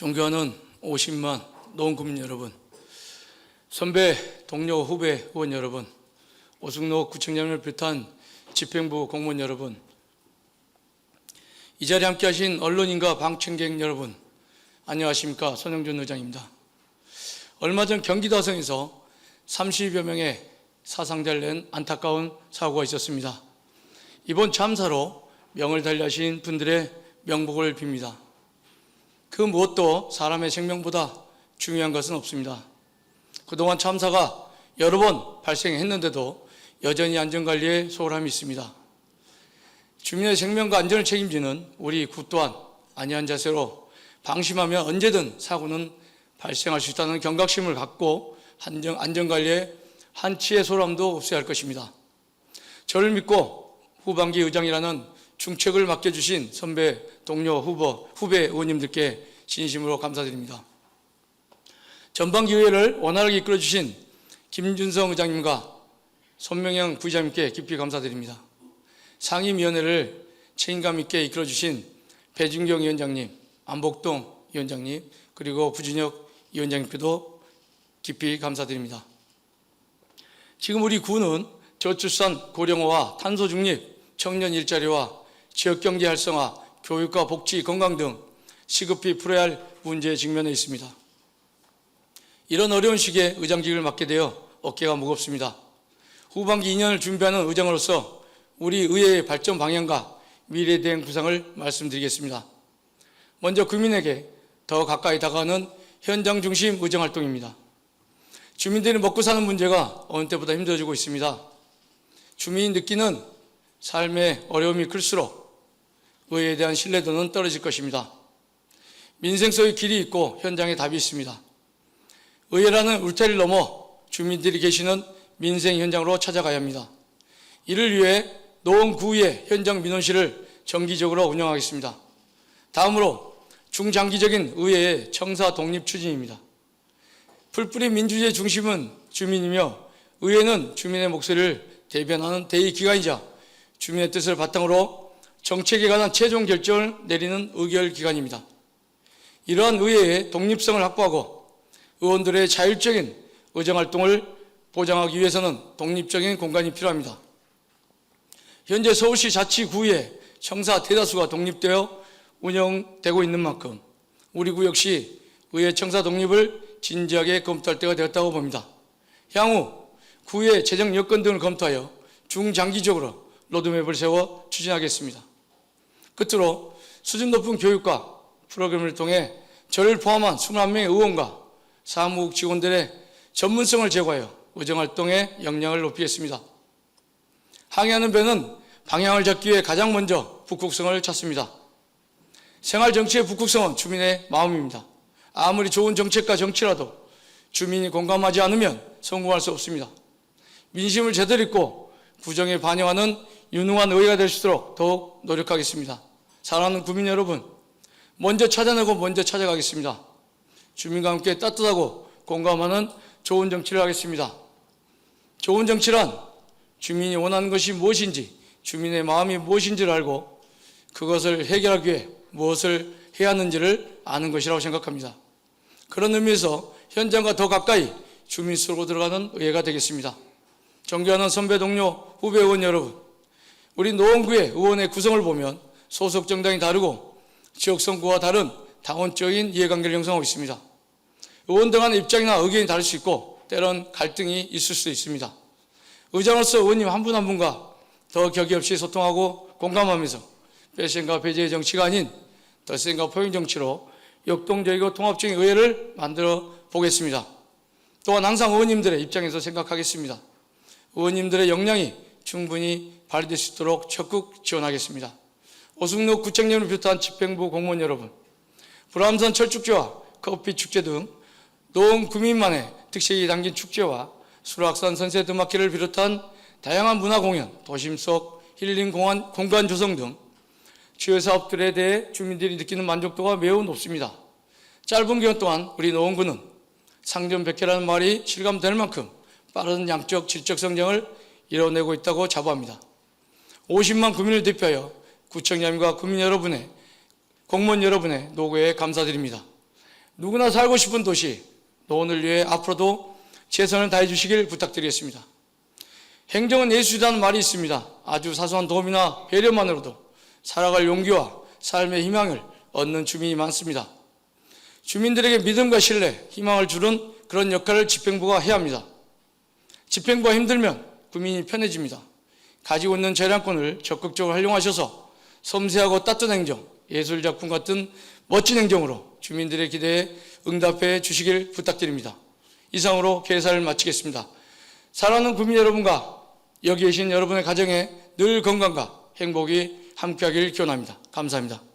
존경하는 50만 노원구민 여러분, 선배, 동료, 후배 의원 여러분, 오승록 구청장을 비롯한 집행부 공무원 여러분, 이 자리에 함께하신 언론인과 방청객 여러분, 안녕하십니까 손영준 의장입니다. 얼마 전 경기도 화성에서 30여 명의 사상자를 낸 안타까운 사고가 있었습니다. 이번 참사로 명을 달리하신 분들의 명복을 빕니다. 그 무엇도 사람의 생명보다 중요한 것은 없습니다. 그동안 참사가 여러 번 발생했는데도 여전히 안전관리에 소홀함이 있습니다. 주민의 생명과 안전을 책임지는 우리 구 또한 안이한 자세로 방심하면 언제든 사고는 발생할 수 있다는 경각심을 갖고 안전관리에 한치의 소홀함도 없어야 할 것입니다. 저를 믿고 후반기 의장이라는 중책을 맡겨주신 선배, 동료, 후보, 후배 의원님들께 진심으로 감사드립니다. 전반기 의회를 원활하게 이끌어주신 김준성 의장님과 손명영 부의장님께 깊이 감사드립니다. 상임위원회를 책임감 있게 이끌어주신 배준경 위원장님, 안복동 위원장님, 그리고 부준혁 위원장님께도 깊이 감사드립니다. 지금 우리 구는 저출산 고령화와 탄소 중립, 청년 일자리와 지역경제 활성화, 교육과 복지, 건강 등 시급히 풀어야 할 문제에 직면해 있습니다. 이런 어려운 시기에 의장직을 맡게 되어 어깨가 무겁습니다. 후반기 2년을 준비하는 의장으로서 우리 의회의 발전 방향과 미래에 대한 구상을 말씀드리겠습니다. 먼저 국민에게 더 가까이 다가가는 현장 중심 의정 활동입니다. 주민들이 먹고 사는 문제가 어느 때보다 힘들어지고 있습니다. 주민이 느끼는 삶의 어려움이 클수록 의회에 대한 신뢰도는 떨어질 것입니다. 민생 속의 길이 있고 현장에 답이 있습니다. 의회라는 울타리를 넘어 주민들이 계시는 민생 현장으로 찾아가야 합니다. 이를 위해 노원구의 현장 민원실을 정기적으로 운영하겠습니다. 다음으로 중장기적인 의회의 청사 독립 추진입니다. 풀뿌리 민주주의 중심은 주민이며 의회는 주민의 목소리를 대변하는 대의기관이자 주민의 뜻을 바탕으로 정책에 관한 최종 결정을 내리는 의결 기관입니다. 이러한 의회의 독립성을 확보하고 의원들의 자율적인 의정활동을 보장하기 위해서는 독립적인 공간이 필요합니다. 현재 서울시 자치구의 청사 대다수가 독립되어 운영되고 있는 만큼 우리 구 역시 의회 청사 독립을 진지하게 검토할 때가 되었다고 봅니다. 향후 구의 재정 여건 등을 검토하여 중장기적으로 로드맵을 세워 추진하겠습니다. 끝으로 수준 높은 교육과 프로그램을 통해 저를 포함한 21명의 의원과 사무국 직원들의 전문성을 제고하여 의정활동의 역량을 높이겠습니다. 항해하는 배는 방향을 잡기 위해 가장 먼저 북극성을 찾습니다. 생활 정치의 북극성은 주민의 마음입니다. 아무리 좋은 정책과 정치라도 주민이 공감하지 않으면 성공할 수 없습니다. 민심을 제대로 읽고 구정에 반영하는 유능한 의회가 될 수 있도록 더욱 노력하겠습니다. 사랑하는 국민 여러분, 먼저 찾아내고 먼저 찾아가겠습니다. 주민과 함께 따뜻하고 공감하는 좋은 정치를 하겠습니다. 좋은 정치란 주민이 원하는 것이 무엇인지, 주민의 마음이 무엇인지를 알고 그것을 해결하기 위해 무엇을 해야 하는지를 아는 것이라고 생각합니다. 그런 의미에서 현장과 더 가까이 주민 속으로 들어가는 의회가 되겠습니다. 존경하는 선배 동료 후배 의원 여러분, 우리 노원구의 의원의 구성을 보면 소속 정당이 다르고 지역 선거와 다른 당원적인 이해관계를 형성하고 있습니다. 의원들 간의 입장이나 의견이 다를 수 있고 때론 갈등이 있을 수도 있습니다. 의장으로서 의원님 한 분한 분과 더 격의 없이 소통하고 공감하면서 패션과 배제의 정치가 아닌 덧셈과 포용 정치로 역동적이고 통합적인 의회를 만들어 보겠습니다. 또한 항상 의원님들의 입장에서 생각하겠습니다. 의원님들의 역량이 충분히 발휘될 수 있도록 적극 지원하겠습니다. 오승록 구청장을 비롯한 집행부 공무원 여러분, 불암산 철축제와 커피 축제 등 노원 구민만의 특색이 담긴 축제와 수락산 선세 드마키를 비롯한 다양한 문화 공연, 도심 속 힐링 공간, 공간 조성 등 주요 사업들에 대해 주민들이 느끼는 만족도가 매우 높습니다. 짧은 기간 동안 우리 노원구는 상점백회라는 말이 실감될 만큼 빠른 양적 질적 성장을 이뤄내고 있다고 자부합니다. 50만 구민을 대표하여 구청장님과 구민 여러분의 공무원 여러분의 노고에 감사드립니다. 누구나 살고 싶은 도시 노원을 위해 앞으로도 최선을 다해 주시길 부탁드리겠습니다. 행정은 예술이라는 말이 있습니다. 아주 사소한 도움이나 배려만으로도 살아갈 용기와 삶의 희망을 얻는 주민이 많습니다. 주민들에게 믿음과 신뢰, 희망을 주는 그런 역할을 집행부가 해야 합니다. 집행부가 힘들면 국민이 편해집니다. 가지고 있는 재량권을 적극적으로 활용하셔서 섬세하고 따뜻한 행정, 예술 작품 같은 멋진 행정으로 주민들의 기대에 응답해 주시길 부탁드립니다. 이상으로 개사를 마치겠습니다. 사랑하는 국민 여러분과 여기 계신 여러분의 가정에 늘 건강과 행복이 함께하길 기원합니다. 감사합니다.